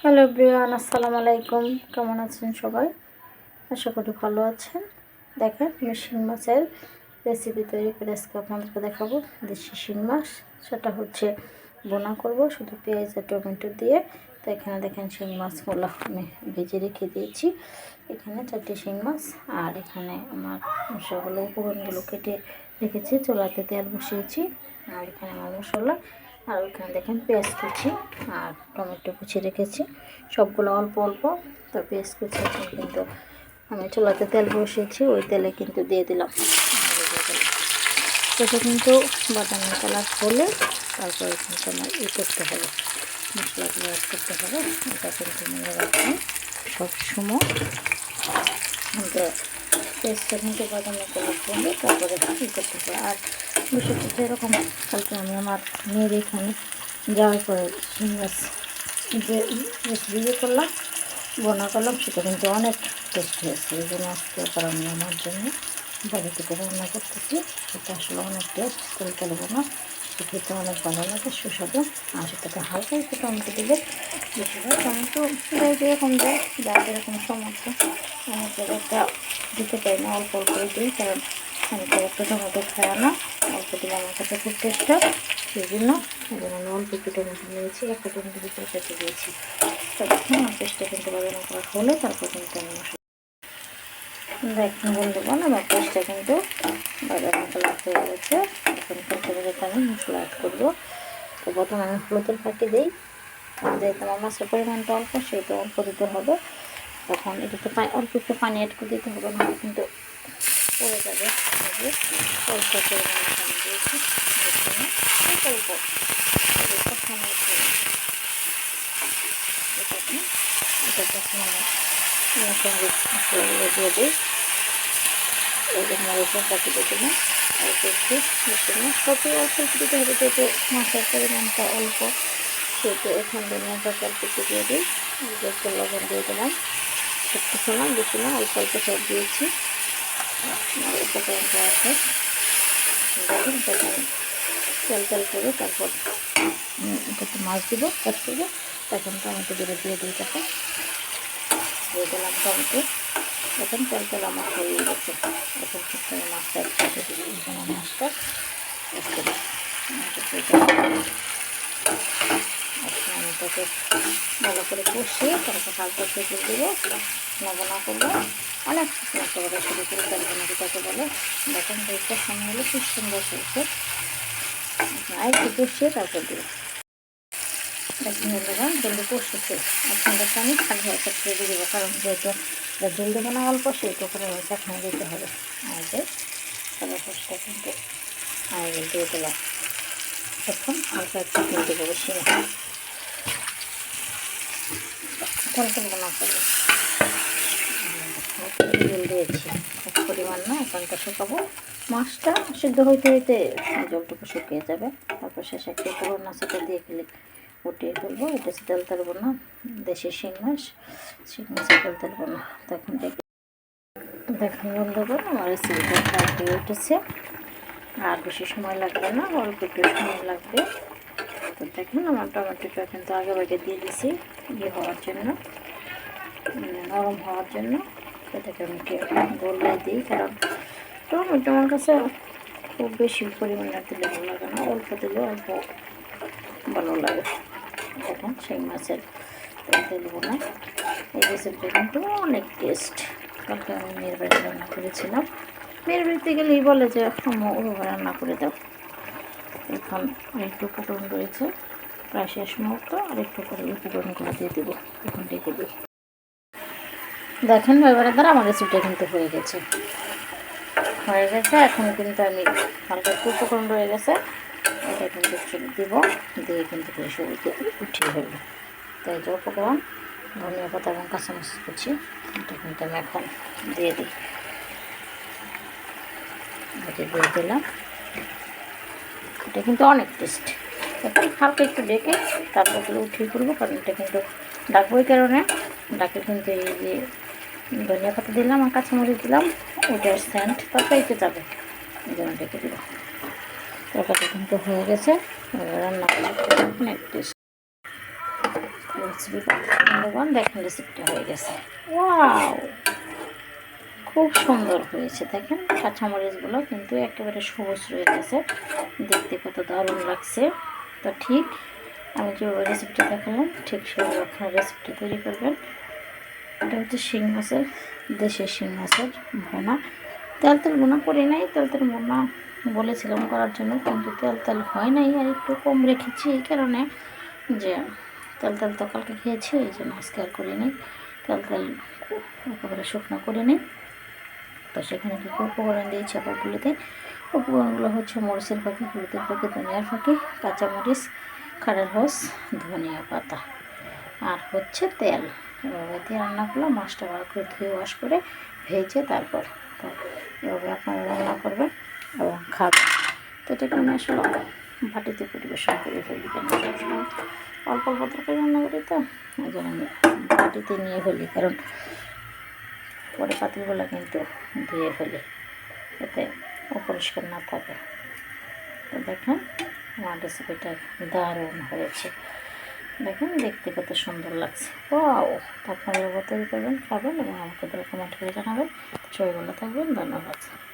Hello Brian আসসালামু আলাইকুম। কেমন আছেন সবাই? আশা করি ভালো আছেন। দেখেন আমি শিং মাছের রেসিপি তৈরি করে আজকে আপনাদেরকে দেখাবো। দেশি শিং মাছ, সেটা হচ্ছে বোনা করব, শুধু পেঁয়াজ আর টমেটো দিয়ে। তো এখানে দেখেন শিং মাছগুলো আমি ভেজে রেখে দিয়েছি। এখানে চারটি শিং মাছ আর এখানে আমার মশলাগুলো উপকরণগুলো কেটে রেখেছি, চোলাতে তেল বসিয়েছি। আর এখানে আমার মশলা আর ওইখানে দেখেন পেঁয়াজ কুচি আর টমেটো কুচি রেখেছি। সবগুলো অল্প অল্প। তো পেঁয়াজ কুচি কিন্তু আমি চুলাতে তেল বসিয়েছি, ওই তেলে কিন্তু দিয়ে দিলাম। সেটা কিন্তু বাদামি কালার হলে তারপরে কিন্তু আমার ই করতে হবে। মশলাগুলো অ্যাড করতে হবে। এটা কিন্তু মনে রাখবেন সবসময় কিন্তু পেস্টটা কিন্তু বাদামি কালার করলে তারপরে ই করতে হবে। আর বিষয়টা যেরকম কালকে আমি আমার মেয়ের এখানে যাওয়ার পরে যে রেসিপি করলাম, বোনা করলাম, সেটা কিন্তু অনেক টেস্ট হয়েছে। এই জন্য আজকে আবার আমি আমার জন্য বাড়িতে করে রান্না করতেছি। সেটা আসলে অনেক টেস্ট তেল বোনা খেতে অনেক ভালো লাগে, সুস্বাদু। আর সেটাতে হালকা একটু টমেটো দিলে বেশিরভাগ টমেটো যেরকম দেয়, যার যেরকম অনেক জায়গাটা দিতে পারি না, অল্প অল্প দিই, কারণ আমি তো টমেটো খায় না। অল্প দিলে আমার কাছে খুব টেস্ট হয়, সেই জন্য আমি অল্প একটু টমেটো নিয়েছি, একটা টমেটো ভিতরে কেটে দিয়েছি। তো দেখুন, আমার পেস্টটা কিন্তু বাজানো করা হলে, তারপর কিন্তু আমি দেখুন বন্ধুগণ আমার পেস্টটা কিন্তু বাজার মশলা হয়ে গেছে। এখন পেস্টটা আমি মশলা অ্যাড করব। তো প্রথমে আমি হলুদের ফাঁকি দিই। যেহেতু আমার মাছের পরিমাণটা অল্প সেটা অল্প দিতে হবে। তখন এটাতে অল্প একটু পানি অ্যাড করে দিতে হবে নাহলে কিন্তু পড়ে যাবে। অল্প পানি অল্প এটা অল্প অল্প সেহেতু এখান ধনিয়া পাতা অল্প একটু দিয়ে দিই লবণ দিয়ে দিলাম। একটু শোনাম বেশি না, অল্প অল্প সব দিয়েছি। তখন তেল তেল করে তারপর এটাতে মাছ দিব কাজ করব। তখন টমেটো দিয়ে দিয়ে দিই তাকে দিয়ে দিলাম টমেটো। এখন তেল তেল আমার হয়ে গেছে। এখন মাছটা মাছটা তাকে ভালো করে কষিয়ে তারপর হালকা থেকে দেবো নবনা করব। অনেক মশলা করে শুরু করে তেলগুলো তাকে বলে, দেখেন দেখতে সময় হলে খুব সুন্দর হয়েছে। আর একটু কষিয়ে তারপর দেবো দেখুন বন্ধুগণ জলদি কষেছে। আপনাদেরকে আমি খালি একটা দিয়ে দেবো, কারণ যেহেতু জল দেবো অল্প সেহেতু করে চাটনি দিতে হবে। আর যে কষটা কিন্তু আর দিয়ে দিলাম। এখন হালকা একটু বেশি না। তেল না করব জল দিয়েছি। এক পরিমাণ না এখনটা শুকাবো। মাছটা সিদ্ধ হইতে হইতে জলটুকু শুকিয়ে যাবে। তারপর শেষে একটু পুরোনো সাথে দিয়ে খেলে ফুটিয়ে ফেলব। এটা তেল তেলবো না দেশি শিং মাছ। শিং মাছে তেল তেলবো না তখন দেখি, দেখুন বন্ধুগণ আমার রেসিপিটা ফ্রাই হয়ে উঠেছে। আর বেশি সময় লাগবে না, অল্প একটু সময় লাগবে। তো দেখুন, আমার টমেটোটা কিন্তু আগে আগে দিয়ে দিছি। ইয়ে হওয়ার জন্য নরম হওয়ার জন্য সেটাকে আমি বললে দিই, কারণ টমেটো আমার কাছে খুব বেশি পরিমাণে দিলে ভালো লাগে না, অল্প দিলে অল্প ভালো লাগে। দেখুন সেই মাছের তেল বোনা এই রেসিপিটা কিন্তু অনেক টেস্ট কালকে আমি মেয়ের রান্না করেছিলাম। মেয়ের বাড়িতে গেলেই বলে যে ওভাবে রান্না করে দাও। এখন একটু উপকরণ রয়েছে। প্রায় শেষ মুহূর্ত, আর একটু করে উপকরণগুলো দিয়ে দেবো ডেকে দিই দেখেন এবারে দ্বারা আমার রেসিপিটা কিন্তু হয়ে গেছে। হয়ে গেছে, এখন কিন্তু আমি হালকা একটু উপকরণ রয়ে গেছে, এটা কিন্তু দিব, দিয়ে কিন্তু সবুজে উঠিয়ে ফেলব। তাই যে উপকরণ, ধনিয়া পাতা এবং কাঁচামরিচ কুচি, এটা কিন্তু আমি এখন দিয়ে দিই। এটা দিয়ে দিলাম। এটা কিন্তু অনেক টেস্ট হালকা একটু ডেকে তারপর উঠিয়ে করব কারণ এটা কিন্তু ডাকবো কারণে। ডাকে কিন্তু এই যে ধনিয়া পাতা দিলাম আর কাঁচামরিচ দিলাম, ওটার স্যান্ড তরকারিতে যাবে, এই ডেকে দিলাম। তরকারিটা কিন্তু হয়ে গেছে রান্না দেখেন রেসিপিটা হয়ে গেছে। ওয়াও খুব সুন্দর হয়েছে, দেখেন কাঁচামরিচগুলো কিন্তু একেবারে সবুজ রয়ে গেছে, দেখতে কত দারুণ লাগছে। তো ঠিক। আমি যে রেসিপিটা দেখালাম, ঠিক সেভাবে আপনার রেসিপিটা তৈরি করবেন। এটা হচ্ছে শিং মাছের দেশের শিং মাছের ভোনা। তেল তেল বোনা করি নাই, তেল তেল বোনা বলেছিলাম করার জন্য, কিন্তু তেল তেল হয় নাই, আর একটু কম রেখেছি এই কারণে যে তেল তেল তো কালকে খেয়েছি, এই জন্য আজকে আর করি নাই। তেল তেল একেবারে শুকনো করে নিই। তো সেখানে কী করে উপকরণ দিয়েছি আপাতগুলোতে উপকরণগুলো হচ্ছে মরিচের ফাঁকি হলুদের ফাঁকি ধনিয়ার ফাঁকি কাঁচামরিচ খাড়ার রস, ধনিয়া পাতা। আর হচ্ছে তেল। এভাবে দিয়ে রান্না করলে মাছটা ভালো করে ধুয়ে ওয়াশ করে ভেজে তারপর তো এভাবে আপনারা রান্না করবেন এবং খাবেন। তো এটাকে আমি আসলে? বাটিতে পরিবেশন করে ফেলি কেন অল্প অল্প তরকারি রান্না করি তো ওই জন্য আমি বাটিতে নিয়ে ফেলি, কারণ পরে পাতিলগুলো কিন্তু ধুয়ে ফেলি যাতে অপরিষ্কার না থাকে। তো দেখেন, আমার রেসিপিটা দারুণ হয়েছে। দেখেন, দেখতে কত সুন্দর লাগছে। ও আপনারা তৈরি করবেন খাবেন এবং আমাকে কমেন্ট করে জানাবেন। সবাই ভালো থাকবেন, ধন্যবাদ।